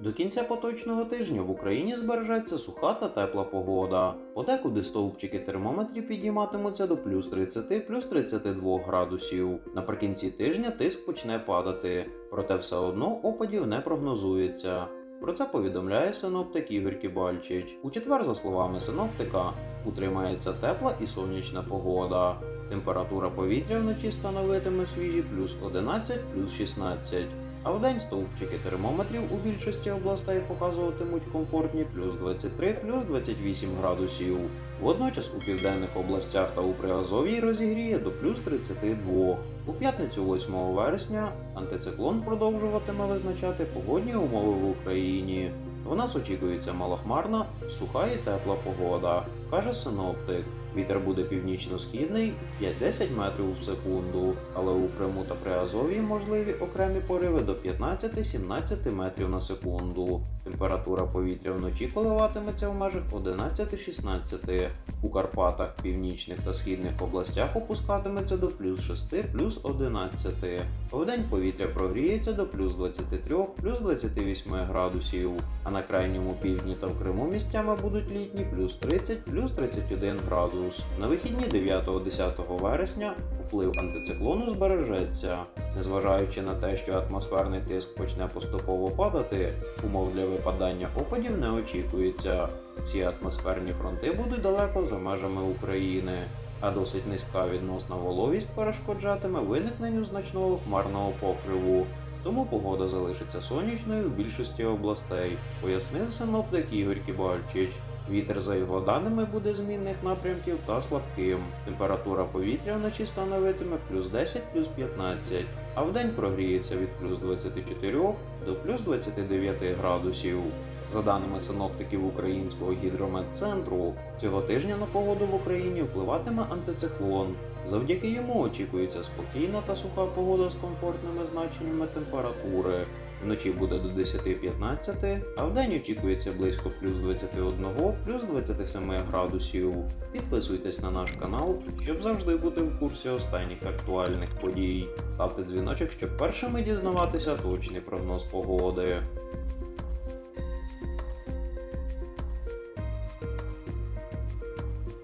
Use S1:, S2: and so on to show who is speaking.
S1: До кінця поточного тижня в Україні збережеться суха та тепла погода. Подекуди стовпчики термометрів підійматимуться до плюс 30, плюс 32 градусів. Наприкінці тижня тиск почне падати, проте все одно опадів не прогнозується. Про це повідомляє синоптик Ігор Кібальчич. У четвер, за словами синоптика, утримається тепла і сонячна погода. Температура повітря вночі становитиме свіжі плюс 11, плюс 16. А вдень стовпчики термометрів у більшості областей показуватимуть комфортні плюс 23, плюс 28 градусів. Водночас у південних областях та у Приазов'ї розігріє до плюс 32. У п'ятницю 8 вересня антициклон продовжуватиме визначати погодні умови в Україні. В нас очікується малохмарна, суха і тепла погода, каже синоптик. Вітер буде північно-східний 5-10 метрів в секунду, але у Криму та Приазов'ї можливі окремі пориви до 15-17 метрів на секунду. Температура повітря вночі коливатиметься в межах 11-16. У Карпатах, північних та східних областях опускатиметься до плюс 6, плюс 11. Вдень повітря прогріється до плюс 23, плюс 28 градусів, а на крайньому півдні та в Криму місцями будуть літні плюс 30, плюс 31 градус. На вихідні 9-10 вересня вплив антициклону збережеться. Незважаючи на те, що атмосферний тиск почне поступово падати, умов для випадання опадів не очікується. Всі атмосферні фронти будуть далеко за межами України, а досить низька відносна вологість перешкоджатиме виникненню значного хмарного покриву. Тому погода залишиться сонячною в більшості областей, пояснив синоптик Ігор Кібальчич. Вітер, за його даними, буде змінних напрямків та слабким. Температура повітря вночі становитиме плюс 10, плюс 15, а вдень прогріється від плюс 24 до плюс 29 градусів. За даними синоптиків Українського гідрометцентру, цього тижня на погоду в Україні впливатиме антициклон. Завдяки йому очікується спокійна та суха погода з комфортними значеннями температури. Вночі буде до 10-15, а вдень очікується близько плюс 21, плюс 27 градусів. Підписуйтесь на наш канал, щоб завжди бути в курсі останніх актуальних подій. Ставте дзвіночок, щоб першими дізнаватися точний прогноз погоди.